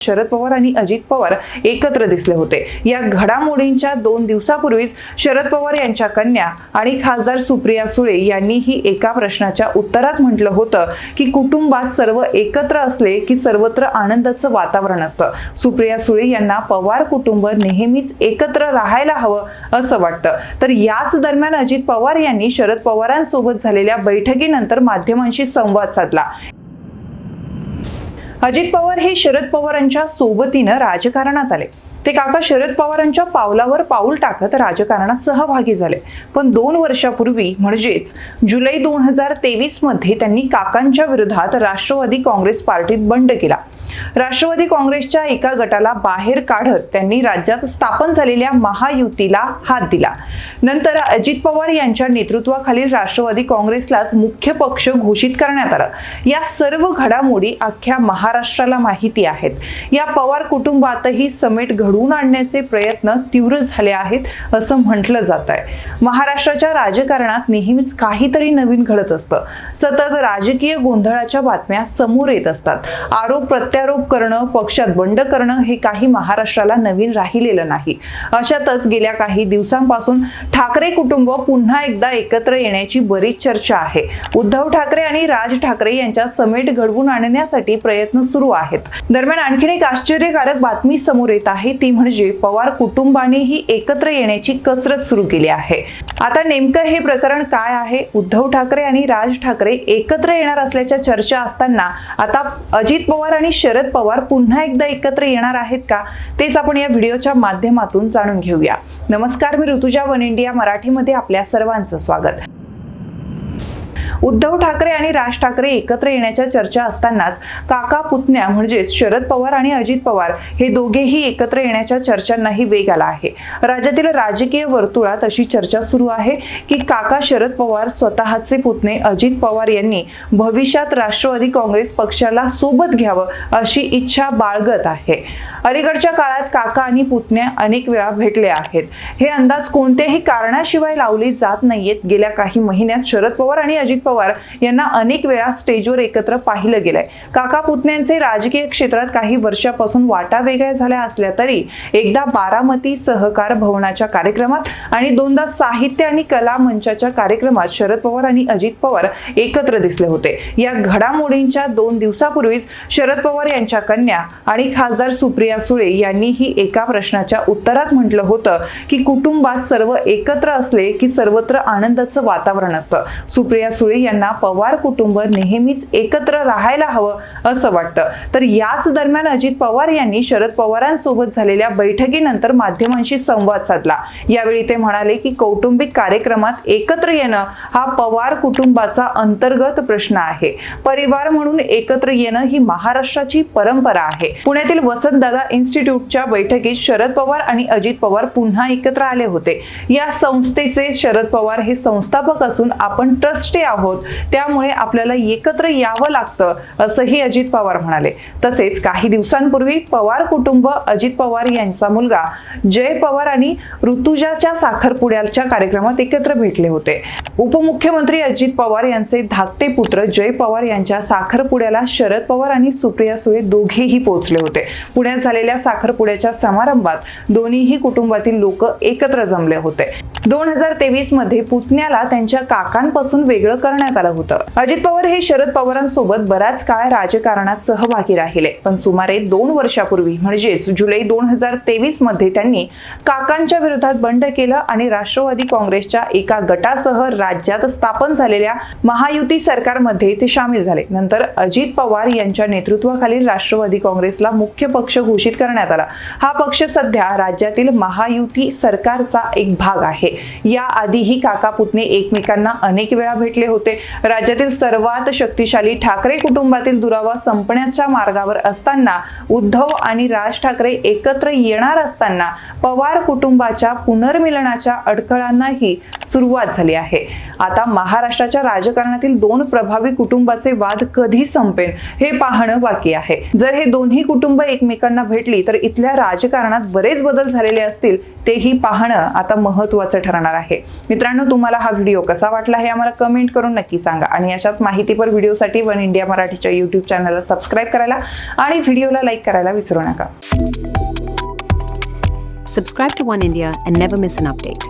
शरद पवार आणि अजित पवार एकत्र दिसले होते. या घडामोडींच्या दोन दिवसापूर्वीच शरद पवार यांच्या कन्या आणि खासदार सुप्रिया सुळे यांनीही एका प्रश्नाच्या उत्तरात म्हटलं होतं की कुटुंबात सर्व एकत्र असले की सर्वत्र आनंदाचं वातावरण असतं. सुप्रिया सुळे यांना पवार कुटुंब नेहमीच एकत्र राहायला हवं असं वाटतं. तर याच दरम्यान अजित पवार यांनी शरद पवारांसोबत झालेल्या बैठकीनंतर माध्यमांशी संवाद साधला. अजित पवार हे शरद पवारांच्या सोबतीनं राजकारणात आले. ते काका शरद पवारांच्या पावलावर पाऊल टाकत राजकारणात सहभागी झाले. पण दोन वर्षापूर्वी म्हणजेच जुलै दोन हजार तेवीसमध्ये त्यांनी काकांच्या विरोधात राष्ट्रवादी काँग्रेस पार्टीत बंड केला. राष्ट्रवादी काँग्रेसच्या एका गटाला बाहेर काढत त्यांनी राज्यात स्थापन झालेल्या महायुतीला हात दिला. नंतर अजित पवार यांच्या नेतृत्वाखालील राष्ट्रवादी काँग्रेसलाच मुख्य पक्ष घोषित करण्यात आलं. या सर्व घडामोडी अख्ख्या महाराष्ट्राला माहिती आहेत. या पवार कुटुंबातही समेट घडवून आणण्याचे प्रयत्न तीव्र झाले आहेत असं म्हटलं जात आहे महाराष्ट्राच्या राजकारणात नेहमीच काहीतरी नवीन घडत असतं. सतत राजकीय गोंधळाच्या बातम्या समोर येत असतात. आरोप प्रत्यारोप करणं पक्षात बंड करणं हे काही महाराष्ट्राला नवीन राहिलेलं नाही. अशातच गेल्या काही दिवसांपासून ठाकरे कुटुंब पुन्हा एकदा एकत्र येण्याची बरीच चर्चा आहे. उद्धव ठाकरे आणि राज ठाकरे यांच्या समेट घडवून आणण्यासाठी प्रयत्न सुरू आहेत. दरम्यान आणखीन एक आश्चर्यकारक बातमी समोर येत आहे ती म्हणजे पवार कुटुंबानेही एकत्र येण्याची कसरत सुरू केली आहे. आता नेमकं हे प्रकरण काय आहे? उद्धव ठाकरे आणि राज ठाकरे एकत्र येणार असल्याच्या चर्चा असताना आता अजित पवार आणि शरद पवार पुन्हा एकदा एकत्र येणार आहेत का? तेच आपण या व्हिडिओच्या माध्यमातून जाणून घेऊया. नमस्कार मी ऋतुजा वन इंडिया मराठीमध्ये आपल्या सर्वांचं स्वागत. उद्धव ठाकरे आणि राज ठाकरे एकत्र येण्याच्या चर्चा असतानाच काका पुतण्या म्हणजेच शरद पवार आणि अजित पवार हे दोघेही एकत्र येण्याच्या चर्चांनाही वेग आला आहे. राज्यातील राजकीय वर्तुळात अशी चर्चा सुरू आहे की काका शरद पवार स्वतःचे पुतणे अजित पवार यांनी भविष्यात राष्ट्रवादी काँग्रेस पक्षाला सोबत घ्यावं अशी इच्छा बाळगत आहे. अलीकडच्या काळात काका आणि पुतण्या अनेक वेळा भेटले आहेत. हे अंदाज कोणत्याही कारणाशिवाय लावले जात नाहीयेत. गेल्या काही महिन्यात शरद पवार आणि अजित पवार यांना अनेक वेळा स्टेजवर एकत्र पाहिलं गेलंय. काका पुतण्यांचे राजकीय क्षेत्रात काही वर्षापासून वाटा वेगळ्या झाल्या असल्या तरी एकदा बारामती सहकार भवनाच्या कार्यक्रमात आणि दोनदा साहित्य आणि कला मंचाच्या कार्यक्रमात शरद पवार आणि अजित पवार एकत्र दिसले होते. या घडामोडींच्या दोन दिवसापूर्वीच शरद पवार यांच्या कन्या आणि खासदार सुप्रिया सुळे यांनीही एका प्रश्नाच्या उत्तरात म्हटलं होतं की कुटुंबात सर्व एकत्र असले की सर्वत्र आनंदाचं वातावरण असतं. सुप्रिया सुळे यांना पवार कुटुंब नेहमीच एकत्र राहायला हवं असं वाटतं. तर याच दरम्यान अजित पवार यांनी शरद पवारांसोबत झालेल्या बैठकीनंतर माध्यमांशी संवाद साधला. यावेळी ते म्हणाले की कौटुंबिक कार्यक्रमात एकत्र येणं हा पवार कुटुंबाचा अंतर्गत प्रश्न आहे. परिवार म्हणून एकत्र येणं ही महाराष्ट्राची परंपरा आहे. पुण्यातील वसंतदादा इन्स्टिट्यूटच्या बैठकीत शरद पवार आणि अजित पवार पुन्हा एकत्र आले होते. या संस्थेचे शरद पवार हे संस्थापक असून आपण ट्रस्टी आहोत. त्यामुळे आपल्याला एकत्र यावं लागतं असंही अजित पवार म्हणाले. तसेच काही दिवसांपूर्वी पवार कुटुंब अजित पवार यांचा मुलगा जय पवार आणि ऋतुजाच्या साखरपुड्याच्या कार्यक्रमात एकत्र भेटले होते. उपमुख्यमंत्री अजित पवार यांचे धाकटे पुत्र जय पवार यांच्या साखरपुड्याला शरद पवार आणि सुप्रिया सुळे दोघेही पोहोचले होते. पुण्यात झालेल्या साखरपुड्याच्या समारंभात दोन्हीही कुटुंबातील लोक एकत्र जमले होते. दोन हजार तेवीसमध्ये पुतण्याला त्यांच्या काकांपासून वेगळं करण्यात आलं होतं. अजित पवार हे शरद पवारांसोबत बराच काळ राजकारणात सहभागी राहिले. पण सुमारे दोन वर्षापूर्वी म्हणजेच जुलै दोन हजार तेवीसमध्ये त्यांनी काकांच्या विरोधात बंड केलं आणि राष्ट्रवादी काँग्रेसच्या एका गटासह राज्यात स्थापन झालेल्या महायुती सरकारमध्ये ते सामील झाले. नंतर अजित पवार यांच्या नेतृत्वाखालील राष्ट्रवादी काँग्रेसला मुख्य पक्ष घोषित करण्यात आला. हा पक्ष सध्या राज्यातील महायुती सरकारचा एक भाग आहे. याआधीही काका पुतणे एकमेकांना अनेक वेळा भेटले होते. राज्यातील सर्वात शक्तिशाली ठाकरे कुटुंबातील दुरावा संपण्याच्या मार्गावर असताना उद्धव आणि राज ठाकरे एकत्र येणार असताना पवार कुटुंबाच्या पुनर्मिलनाच्या अडखळांनाही सुरुवात झाली आहे. आता महाराष्ट्राच्या राजकारणातील दोन प्रभावी कुटुंबाचे वाद कधी संपेल हे पाहणं बाकी आहे. जर हे दोन्ही कुटुंब एकमेकांना भेटली तर इथल्या राजकारणात बरेच बदल झालेले असतील तेही पाहणं आता महत्वाचं ठरणार आहे. मित्रांनो तुम्हाला हा व्हिडिओ कसा वाटला हे आम्हाला कमेंट करून नक्की सांगा. आणि अशाच माहितीपर व्हिडिओसाठी वन इंडिया मराठीच्या यूट्यूब चॅनलला सबस्क्राईब करायला आणि व्हिडिओला लाईक करायला विसरू नका. Subscribe to one India and never miss an update